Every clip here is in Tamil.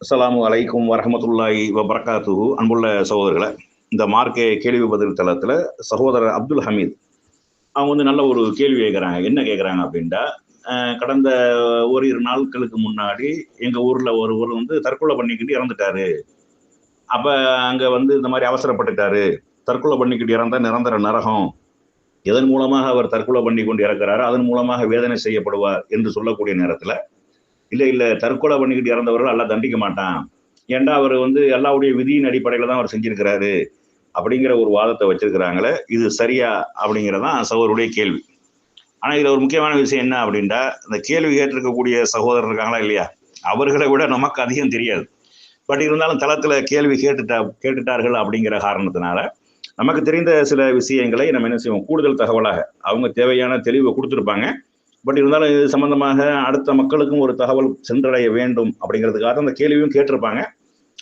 அஸ்லாம் அலைக்கும் வரஹமத்துல்லாஹி வபரகாத்துஹு. அன்புள்ள சகோதரர்களை இந்த மார்க்கே கேள்வி பதில் தளத்தில் சகோதரர் அப்துல் ஹமீத் அவங்க வந்து நல்ல ஒரு கேள்வி கேட்குறாங்க என்ன கேட்குறாங்க அப்படின்ட்டா கடந்த கடந்த இரு நாட்களுக்கு முன்னாடி எங்கள் ஊரில் ஒருவர் வந்து தற்கொலை பண்ணிக்கிட்டு இறந்துட்டாரு. அப்போ அங்கே வந்து இந்த மாதிரி அவசரப்பட்டுட்டாரு. தற்கொலை பண்ணிக்கிட்டு இறந்தா நிரந்தர நரகம். எதன் மூலமாக அவர் தற்கொலை பண்ணி கொண்டு இறக்குறாரு? அதன் மூலமாக வேதனை செய்யப்படுவார் என்று சொல்லக்கூடிய நேரத்தில் இல்லை இல்லை தற்கொலை பண்ணிக்கிட்டு இறந்தவர்கள் எல்லாம் தண்டிக்க மாட்டான். ஏன்டா அவர் வந்து எல்லாவுடைய விதியின் அடிப்படையில் தான் அவர் செஞ்சிருக்கிறாரு அப்படிங்கிற ஒரு வாதத்தை வச்சிருக்கிறாங்களே இது சரியா அப்படிங்கிறதான் சகோதருடைய கேள்வி. ஆனால் இதில் ஒரு முக்கியமான விஷயம் என்ன அப்படின்ட்டா இந்த கேள்வி கேட்டிருக்கக்கூடிய சகோதரர் இருக்காங்களா இல்லையா? அவர்களை விட நமக்கு அதிகம் தெரியாது. பட் இருந்தாலும் தளத்தில் கேள்வி கேட்டுட்டா கேட்டுட்டார்கள் அப்படிங்கிற காரணத்தினால நமக்கு தெரிந்த சில விஷயங்களை நம்ம என்ன செய்வோம்? கூடுதல் தகவலாக அவங்க தேவையான தெளிவை கொடுத்துருப்பாங்க. பட் இருந்தாலும் இது சம்பந்தமாக அடுத்த மக்களுக்கும் ஒரு தகவல் சென்றடைய வேண்டும் அப்படிங்கிறதுக்காக அந்த கேள்வியும் கேட்டிருப்பாங்க.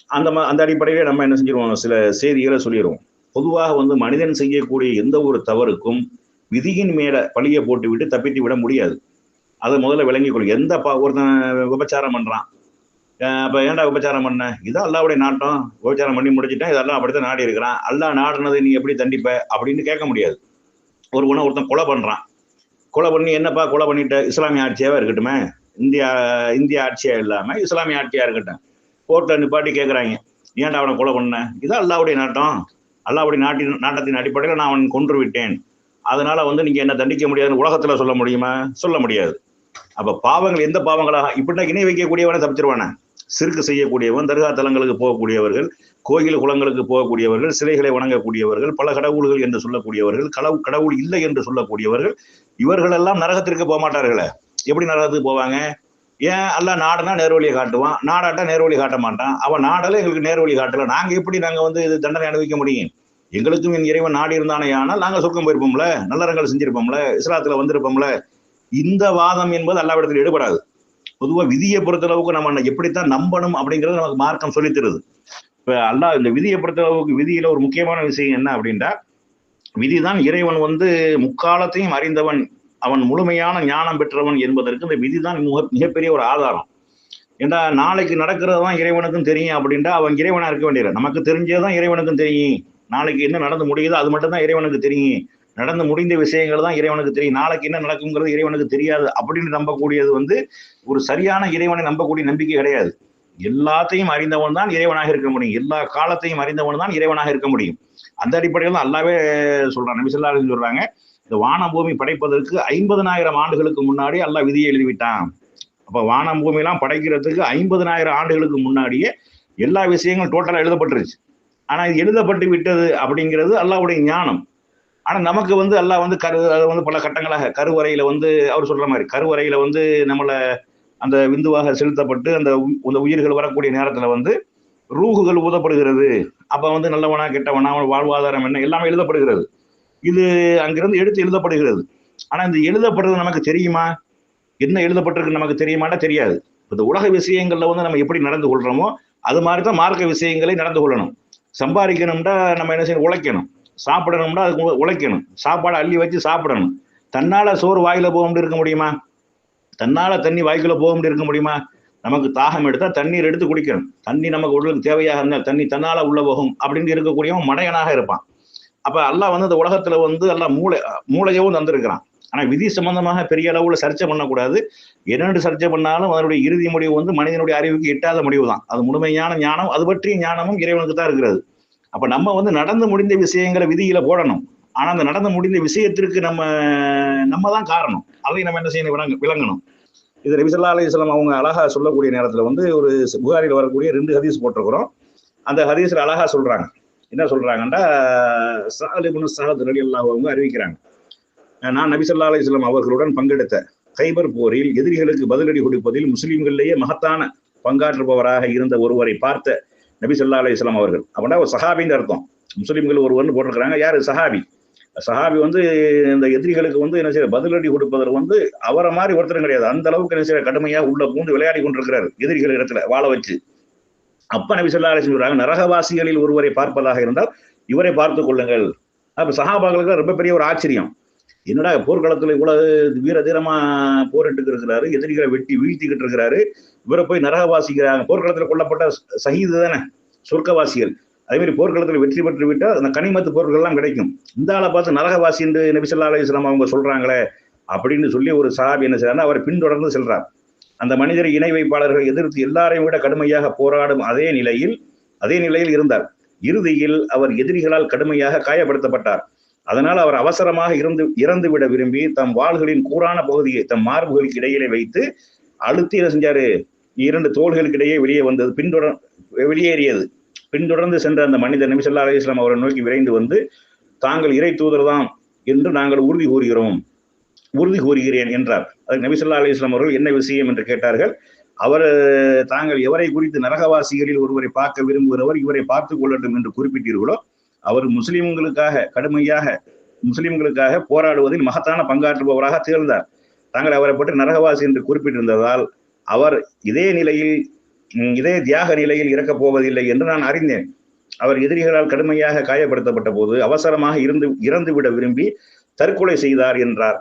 அந்த ம- அந்த அடிப்படையிலே நம்ம என்ன செஞ்சிருவோம்? சில செய்திகளை சொல்லிடுவோம் பொதுவாக வந்து மனிதன் செய்யக்கூடிய எந்த ஒரு தவறுக்கும் விதியின் மேல பழியை போட்டு விட்டு தப்பித்து விட முடியாது. அதை முதல்ல விளங்கிக் கொள்ளும் எந்த பா ஒருத்தன் விபச்சாரம் பண்றான். அப்போ அப்ப ஏன்டா விபச்சாரம் பண்ண? இதான் அல்லாவுடைய நாட்டம். விபச்சாரம் பண்ணி முடிச்சிட்டேன். இதெல்லாம் அப்படித்தான் நாடி இருக்கிறான் அல்லா நாடுனதை நீ எப்படி தண்டிப்ப? அப்படின்னு கேட்க முடியாது. ஒரு உணவு ஒருத்தன் கொலை பண்றான். கொலை பண்ணி என்னப்பா கொலை பண்ணிட்ட? இஸ்லாமிய ஆட்சியாக இருக்கட்டுமே. இந்தியா இந்திய ஆட்சியாக இல்லாமல் இஸ்லாமிய ஆட்சியாக இருக்கட்டும். கோர்ட்டில் நிப்பாட்டி கேட்குறாங்க ஏன்டா அவனை கொலை பண்ண? இதான் அல்லாவுடைய நாட்டம். அல்லாவுடைய நாட்டின் நாட்டத்தின் அடிப்படையில் நான் அவன் கொன்று விட்டேன். அதனால வந்து நீங்கள் என்ன தண்டிக்க முடியாதுன்னு உலகத்தில் சொல்ல முடியுமா? சொல்ல முடியாது. அப்போ பாவங்கள் எந்த பாவங்களாக? இப்படின்னா இணை வைக்கக்கூடியவனை தப்பிச்சிருவானே. சிறுக்கு செய்யக்கூடியவன் தர்கா தலங்களுக்கு போகக்கூடியவர்கள் கோயில் குளங்களுக்கு போகக்கூடியவர்கள் சிலைகளை வணங்கக்கூடியவர்கள் பல கடவுள்கள் என்று சொல்லக்கூடியவர்கள் கடவுள் கடவுள் இல்லை என்று சொல்லக்கூடியவர்கள் இவர்களெல்லாம் நரகத்திற்கு போக மாட்டார்களே எப்படி நரகத்துக்கு போவாங்க? ஏன் எல்லாம் நாடுனா நேர்வழியை காட்டுவான் நாடாட்டா நேர்வழி காட்ட மாட்டான். அவன் நாடல எங்களுக்கு நேர்வழி காட்டல. நாங்கள் எப்படி நாங்கள் வந்து இது தண்டனை அனுபவிக்க முடியும்? எங்களுக்கும் என் இறைவன் நாடி இருந்தானே ஆனால் நாங்கள் சொர்க்கம் போயிருப்போம்ல நல்லறங்கள் செஞ்சிருப்போம்ல இஸ்லாத்தில் வந்திருப்போம்ல இந்த வாதம் என்பது அல்லாவிடத்தில் ஈடுபடாது பொதுவாக விதியை பொறுத்தளவுக்கு நம்ம எப்படித்தான் நம்பணும் அப்படிங்கிறது நமக்கு மார்க்கம் சொல்லித்தருது இப்போ அல்லாஹ் இந்த விதியை பொறுத்தளவுக்கு விதியில ஒரு முக்கியமான விஷயம் என்ன அப்படின்ட்டா விதிதான் இறைவன் வந்து முக்காலத்தையும் அறிந்தவன் அவன் முழுமையான ஞானம் பெற்றவன் என்பதற்கு இந்த விதிதான் மிக மிகப்பெரிய ஒரு ஆதாரம். ஏன்னா நாளைக்கு நடக்கிறது தான் இறைவனுக்கும் தெரியும் அப்படின்ட்டா அவன் இறைவனா இருக்க வேண்டியது நமக்கு தெரிஞ்சதுதான் இறைவனுக்கும் தெரியும். நாளைக்கு என்ன நடந்து முடியுதோ அது மட்டும் தான் இறைவனுக்கு தெரியும். நடந்து முடிந்த விஷயங்கள் தான் இறைவனுக்கு தெரியும். நாளைக்கு என்ன நடக்குங்கிறது இறைவனுக்கு தெரியாது அப்படின்னு நம்பக்கூடியது வந்து ஒரு சரியான இறைவனை நம்பக்கூடிய நம்பிக்கை கிடையாது. எல்லாத்தையும் அறிந்தவன் தான் இறைவனாக இருக்க முடியும். எல்லா காலத்தையும் அறிந்தவன் தான் இறைவனாக இருக்க முடியும். அந்த அடிப்படையில் தான் அல்லாவே சொல்றான் நபி சொல்றாங்க இந்த வான பூமி படைப்பதற்கு ஐம்பதனாயிரம் ஆண்டுகளுக்கு முன்னாடி அல்லாஹ் விதியை எழுதிவிட்டான். அப்ப வானம் பூமியெல்லாம் படைக்கிறதுக்கு ஐம்பதனாயிரம் ஆண்டுகளுக்கு முன்னாடியே எல்லா விஷயங்களும் டோட்டலாக எழுதப்பட்டுருச்சு. ஆனா இது எழுதப்பட்டு விட்டது அப்படிங்கிறது அல்லாவுடைய ஞானம். ஆனா நமக்கு வந்து அல்லாஹ் வந்து கரு அது வந்து பல கட்டங்களாக கருவறையில வந்து அவர் சொல்ற மாதிரி கருவறையில வந்து நம்மளை அந்த விந்துவாக செலுத்தப்பட்டு அந்த அந்த உயிர்கள் வரக்கூடிய நேரத்தில் வந்து ரூகுகள் ஊதப்படுகிறது. அப்போ வந்து நல்லவனா கெட்டவனா அவன் வாழ்வாதாரம் என்ன எல்லாமே எழுதப்படுகிறது. இது அங்கிருந்து எடுத்து எழுதப்படுகிறது. ஆனால் இந்த எழுதப்படுறது நமக்கு தெரியுமா? என்ன எழுதப்பட்டிருக்கு நமக்கு தெரியுமானா தெரியாது. இந்த உலக விஷயங்களில் வந்து நம்ம எப்படி நடந்து கொள்கிறோமோ அது மாதிரி தான் மார்க்க விஷயங்களை நடந்து கொள்ளணும். சம்பாதிக்கணும்னா நம்ம என்ன செய்யணும்? உழைக்கணும். சாப்பிடணும்னா அதுக்கு உழைக்கணும். சாப்பாடு அள்ளி வச்சு சாப்பிடணும். தன்னால் சோறு வாயில் போக முடியும் இருக்க முடியுமா? தன்னால தண்ணி வாய்க்குள்ள போக முடியும் இருக்க முடியுமா? நமக்கு தாகம் எடுத்தா தண்ணீர் எடுத்து குடிக்கணும். தண்ணி நமக்கு உடலுக்கு தேவையாக இருந்தால் தண்ணி தன்னால உள்ள போகும் அப்படின்னு இருக்கக்கூடியவன் மடையனாக இருப்பான். அப்ப அல்லாஹ் வந்து இந்த உலகத்துல வந்து எல்லாம் மூளை மூளையவும் தந்திருக்கிறான். ஆனா விதி சம்பந்தமாக பெரிய அளவுல சர்ச்சை பண்ணக்கூடாது. என்னென்று சர்ச்சை பண்ணாலும் அதனுடைய இறுதி முடிவு வந்து மனிதனுடைய அறிவுக்கு எட்டாத முடிவு தான். அது முழுமையான ஞானம் அது பற்றிய ஞானமும் இறைவனுக்கு தான் இருக்கிறது. அப்ப நம்ம வந்து நடந்து முடிந்த விஷயங்களை விதியில போடணும். ஆனா அந்த நடந்து முடிந்த விஷயத்திற்கு நம்ம நம்ம தான் காரணம். அதை நம்ம என்ன செய்யணும்? விளங்க விளங்கணும். இது நபிசல்லா அலிஸ்லாம் அவங்க அழகா சொல்லக்கூடிய நேரத்துல வந்து ஒரு புகாரில் வரக்கூடிய ரெண்டு ஹதீஸ் போட்டிருக்கிறோம். அந்த ஹதீஸ்ல அழகா சொல்றாங்க. என்ன சொல்றாங்கன்னா சாலிபுன் சாஹத் ரலி அல்லாஹ் அவங்க அறிவிக்கிறாங்க. நான் நபிசல்லா அலிஸ்லாம் அவர்களுடன் பங்கெடுத்த கைபர் போரில் எதிரிகளுக்கு பதிலடி கொடுப்பதில் முஸ்லீம்களிலேயே மகத்தான பங்காற்றுபவராக இருந்த ஒருவரை பார்த்த நபி சொல்லா அலி இஸ்லாம் அவர்கள். அப்படின்னா ஒரு சஹாபின்னு அர்த்தம். முஸ்லீம்கள் ஒருவர்னு போட்டிருக்கிறாங்க. யாரு? சஹாபி. சஹாபி வந்து இந்த எதிரிகளுக்கு வந்து என்ன செய்ய பதிலடி கொடுப்பதற்கு வந்து அவரை மாதிரி ஒருத்தரும் கிடையாது. அந்த அளவுக்கு என்ன செய்ய கடுமையா உள்ள பூந்து விளையாடி கொண்டிருக்கிறார் எதிரிகள் இடத்துல வாழ வச்சு. அப்ப நபி ஸல்லல்லாஹு சொல்றாங்க நரகவாசிகளில் ஒருவரை பார்ப்பதாக இருந்தால் இவரை பார்த்து கொள்ளுங்கள். அப்ப சஹாபாக்களுக்கு ரொம்ப பெரிய ஒரு ஆச்சரியம். என்னடா போர்க்களத்துல இவ்வளவு வீர தீரமா போரிட்டு இருக்கிறாரு எதிரிகளை வெட்டி வீழ்த்திக்கிட்டு இருக்கிறாரு இவரை போய் நரகவாசிக்கிறாங்க. போர்க்களத்துல கொல்லப்பட்ட சகிது தானே சொர்க்கவாசிகள். அதே மாதிரி போர்க்களத்தில் வெற்றி பெற்று விட்டால் அந்த கனிமத்து பொருட்கள்லாம் கிடைக்கும். இந்த ஆளை பார்த்து நரகவாசி என்று நபிசல்லா அலிஸ்லாம் அவங்க சொல்கிறாங்களே அப்படின்னு சொல்லி ஒரு சஹாபி என்ன செய்யறாரு அவரை பின்தொடர்ந்து செல்றார். அந்த மனிதர் இணை வைப்பாளர்கள் எதிர்த்து எல்லாரையும் விட கடுமையாக போராடும் அதே நிலையில் அதே நிலையில் இருந்தார். இறுதியில் அவர் எதிரிகளால் கடுமையாக காயப்படுத்தப்பட்டார். அதனால் அவர் அவசரமாக இருந்து இறந்து விட விரும்பி தம் வாள்களின் கூறான பகுதியை தம் மார்புகளுக்கு இடையிலே வைத்து அழுத்தி என்ன செஞ்சாரு? இரண்டு தோள்களுக்கு இடையே வெளியே வந்தது பின்தொடர் வெளியேறியது. பின்தொடர்ந்து சென்ற அந்த மனிதர் நபிசல்லா அலிஸ்லாம் அவரை நோக்கி விரைந்து வந்து தாங்கள் இறை தூதர்தான் என்று நாங்கள் உறுதி கூறுகிறோம். உறுதி கூறுகிறேன் என்றார். அதுக்கு நபிசல்லா அலிஸ்லாம் அவர்கள் என்ன விஷயம் என்று கேட்டார்கள். அவர் தாங்கள் எவரை குறித்து நரகவாசிகளில் ஒருவரை பார்க்க விரும்புகிறவர் இவரை பார்த்துக் கொள்ளட்டும் என்று குறிப்பிட்டீர்களோ அவர் முஸ்லிம்களுக்காக கடுமையாக முஸ்லிம்களுக்காக போராடுவதில் மகத்தான பங்காற்றுபவராக திகழ்ந்தார். தாங்கள் அவரை பற்றி நரகவாசி என்று குறிப்பிட்டிருந்ததால் அவர் இதே நிலையில் இதே தியாக நிலையில் இறக்கப் போவதில்லை என்று நான் அறிந்தேன். அவர் எதிரிகளால் கடுமையாக காயப்படுத்தப்பட்ட போது அவசரமாக இருந்து இறந்து விட விரும்பி தற்கொலை செய்தார் என்றார்.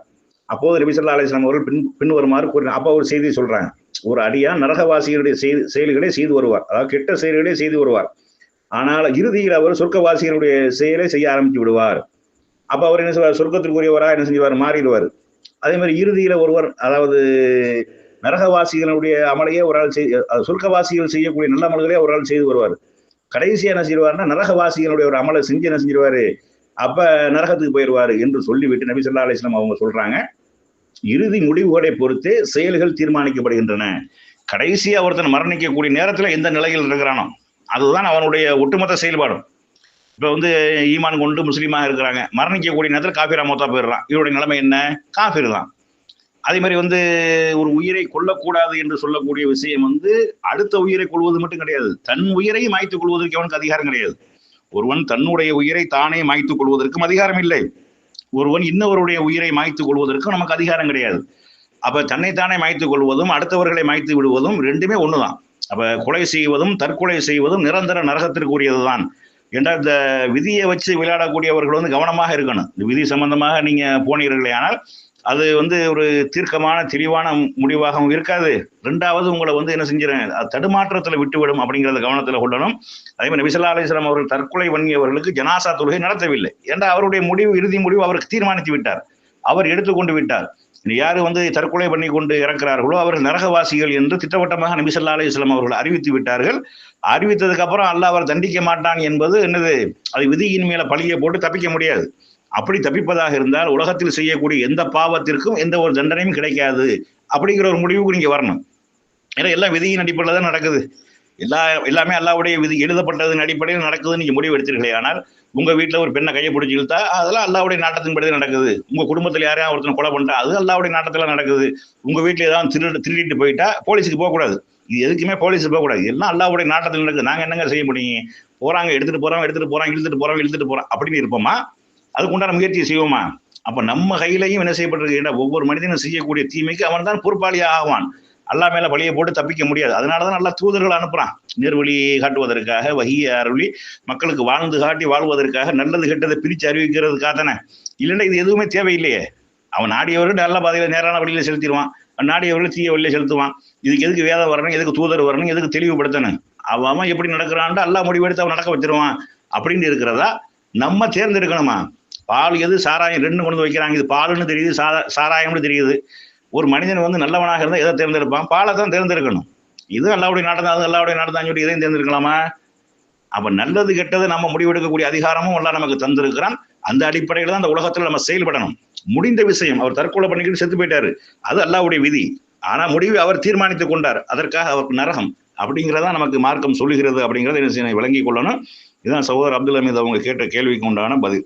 அப்போது நபிசல்லா அலிஸ்லாம் அவர்கள் பின் பின்வருமாறு கூறினார். அப்போ ஒரு செய்தி சொல்றாங்க. ஒரு அடியா நரகவாசிகளுடைய செய்தி செயல்களை செய்து வருவார். அதாவது கெட்ட செயல்களே செய்து வருவார். ஆனால் இறுதியில் அவர் சொர்க்கவாசிகளுடைய செயலை செய்ய ஆரம்பித்து விடுவார். அப்போ அவர் என்ன செய்வார் சொர்க்கத்திற்குரியவரா என்ன செஞ்சுவார்? மாறிடுவார். அதே மாதிரி இறுதியில ஒருவர் அதாவது நரகவாசிகளுடைய அமலையே ஒரு ஆள் செய் சொர்க்கவாசிகள் செய்யக்கூடிய நல்ல அமல்களே ஒரு ஆள் செய்து வருவார். கடைசியா என்ன செய்வார்னா நரகவாசிகளுடைய ஒரு அமலை செஞ்சு என்ன செஞ்சிருவாரு? அப்ப நரகத்துக்கு போயிடுவாரு என்று சொல்லிவிட்டு நபி சொல்லா அலிஸ்லாம் அவங்க சொல்றாங்க. இறுதி முடிவுகளை பொறுத்து செயல்கள் தீர்மானிக்கப்படுகின்றன. கடைசியா ஒருத்தன் மரணிக்கக்கூடிய நேரத்துல எந்த நிலையில் இருக்கிறானோ அதுதான் அவனுடைய ஒட்டுமொத்த செயல்பாடும். இப்ப வந்து ஈமான் கொண்டு முஸ்லீமாக இருக்கிறாங்க. மரணிக்கக்கூடிய நேரத்தில் காஃபிரா மொத்தா போயிடுறான். இவருடைய நிலைமை என்ன? காஃபிர் தான். அதே மாதிரி வந்து ஒரு உயிரை கொல்லக்கூடாது என்று சொல்லக்கூடிய விஷயம் வந்து அடுத்த உயிரை கொள்வது மட்டும் கிடையாது. தன் உயிரை மாய்த்துக் கொள்வதற்கு அவனுக்கு அதிகாரம் கிடையாது. ஒருவன் தன்னுடைய உயிரை தானே மாய்த்துக் கொள்வதற்கும் அதிகாரம் இல்லை. ஒருவன் இன்னொருடைய உயிரை மாய்த்துக் கொள்வதற்கும் நமக்கு அதிகாரம் கிடையாது. அப்ப தன்னைத்தானே மாய்த்துக் கொள்வதும் அடுத்தவர்களை மாய்த்து விடுவதும் ரெண்டுமே ஒண்ணுதான். அப்ப கொலை செய்வதும் தற்கொலை செய்வதும் நிரந்தர நரகத்திற்குரியதுதான். என்றால் இந்த விதியை வச்சு விளையாடக்கூடியவர்கள் வந்து கவனமாக இருக்கணும். இந்த விதி சம்பந்தமாக நீங்க போனீர்களே ஆனால் அது வந்து ஒரு தீர்க்கமான தெளிவான முடிவாகவும் இருக்காது. ரெண்டாவது உங்களை வந்து என்ன செஞ்சிடும் தடுமாற்றத்தில் விட்டுவிடும் அப்படிங்கிறத கவனத்தில் கொள்ளணும். அதே மாதிரி நபிசல்லா அலிஸ்லாம் அவர்கள் தற்கொலை பண்ணியவர்களுக்கு ஜனாசா தொழுகை நடத்தவில்லை. ஏன்னா அவருடைய முடிவு இறுதி முடிவு அவருக்கு தீர்மானித்து விட்டார். அவர் எடுத்துக்கொண்டு விட்டார். யார் வந்து தற்கொலை பண்ணி கொண்டு இறக்கிறார்களோ அவர்கள் நரகவாசிகள் என்று திட்டவட்டமாக நபிசல்லா அலிஸ்லாம் அவர்கள் அறிவித்து விட்டார்கள். அறிவித்ததுக்கு அப்புறம் அல்லாஹ் அவர் தண்டிக்க மாட்டான் என்பது என்னது? அது விதியின் மேல பழிய போட்டு தப்பிக்க முடியாது. அப்படி தப்பிப்பதாக இருந்தால் உலகத்தில் செய்யக்கூடிய எந்த பாவத்திற்கும் எந்த ஒரு தண்டனையும் கிடைக்காது. அப்படிங்கிற ஒரு முடிவுக்கு நீங்க வரணும். ஏன்னா எல்லாம் விதியின் அடிப்படையில் தான் நடக்குது. எல்லா எல்லாமே அல்லாவுடைய விதி எழுதப்பட்டதன் அடிப்படையில் நடக்குதுன்னு நீங்க முடிவு எடுத்தீர்களே ஆனால் உங்க வீட்டில் ஒரு பெண்ணை கையை பிடிச்சி இழுத்தா அதெல்லாம் அல்லாவுடைய நாட்டத்தின்படி நடக்குது. உங்க குடும்பத்தில் யாரையா ஒருத்தனை கொலை பண்ணிட்டா அது அல்லாவுடைய நாட்டத்தில் நடக்குது. உங்க வீட்டில் ஏதாவது திருடு திருடிட்டு போயிட்டா போலீஸுக்கு போகக்கூடாது. இது எதுக்குமே போலீஸ் போகக்கூடாது. எல்லாம் அல்லாவுடைய நாட்டத்தில் நடக்குது. நாங்கள் என்னங்க செய்ய முடியும்? போறாங்க எடுத்துட்டு போறோம் எடுத்துட்டு போறோம் இழுத்துட்டு போறோம் இழுத்துட்டு போறோம் அப்படின்னு இருப்போமா? அதுக்கு உண்டான முயற்சியை செய்வோமா? அப்ப நம்ம கையிலையும் என்ன செய்யப்பட்டிருக்கு ஒவ்வொரு மனிதனும் செய்யக்கூடிய தீமைக்கு அவன் தான் பொறுப்பாளியாக ஆவான். அல்லா மேல பழைய போட்டு தப்பிக்க முடியாது. அதனாலதான் நல்லா தூதர்கள் அனுப்புறான். நேர்வழியை காட்டுவதற்காக வகிய அருளி மக்களுக்கு வாழ்ந்து காட்டி வாழ்வதற்காக நல்லது கெட்டதை பிரிச்சு அறிவிக்கிறதுக்காக தானே. இல்லைன்னா இது எதுவுமே தேவையில்லையே. அவன் நாடியவர்கள் நல்ல பாதையில நேரான வழியில செலுத்திடுவான். நாடியவர்கள் தீய வழியில செலுத்துவான். இதுக்கு எதுக்கு வேதம் வரணும் எதுக்கு தூதர் வரணும் எதுக்கு தெளிவுபடுத்தணும்? அவன் எப்படி நடக்கிறான்ட்டு அல்லா முடிவெடுத்து அவன் நடக்க வச்சிருவான். அப்படின்னு இருக்கிறதா நம்ம தேர்ந்தெடுக்கணுமா? பால் எது சாராயம் ரெண்டு கொண்டு வைக்கிறாங்க. இது பாலுன்னு தெரியுது சாரா சாராயம்னு தெரியுது. ஒரு மனிதன் வந்து நல்லவனாக இருந்தால் எதை தேர்ந்தெடுப்பான்? பாலை தான் தேர்ந்தெடுக்கணும். இது அல்லாவுடைய நாட்டம் அது அல்லாவுடைய நாட்டம் சொல்லி இதையும் தேர்ந்தெடுக்கலாமா? அப்ப நல்லது கெட்டது நம்ம முடிவெடுக்கக்கூடிய அதிகாரமும் எல்லாம் நமக்கு தந்திருக்கிறான். அந்த அடிப்படையில் தான் அந்த உலகத்தில் நம்ம செயல்படணும். முடிந்த விஷயம் அவர் தற்கொலை பண்ணிக்கிட்டு செத்து போயிட்டாரு. அது அல்லாவுடைய விதி. ஆனா முடிவை அவர் தீர்மானித்துக் கொண்டார். அதற்காக அவருக்கு நரகம் அப்படிங்கிறதா நமக்கு மார்க்கம் சொல்லுகிறது அப்படிங்கிறத என்ன விளங்கி கொள்ளணும். இதுதான் சகோதரர் அப்துல் அமீத் அவங்க கேட்ட கேள்விக்கு உண்டான பதில்.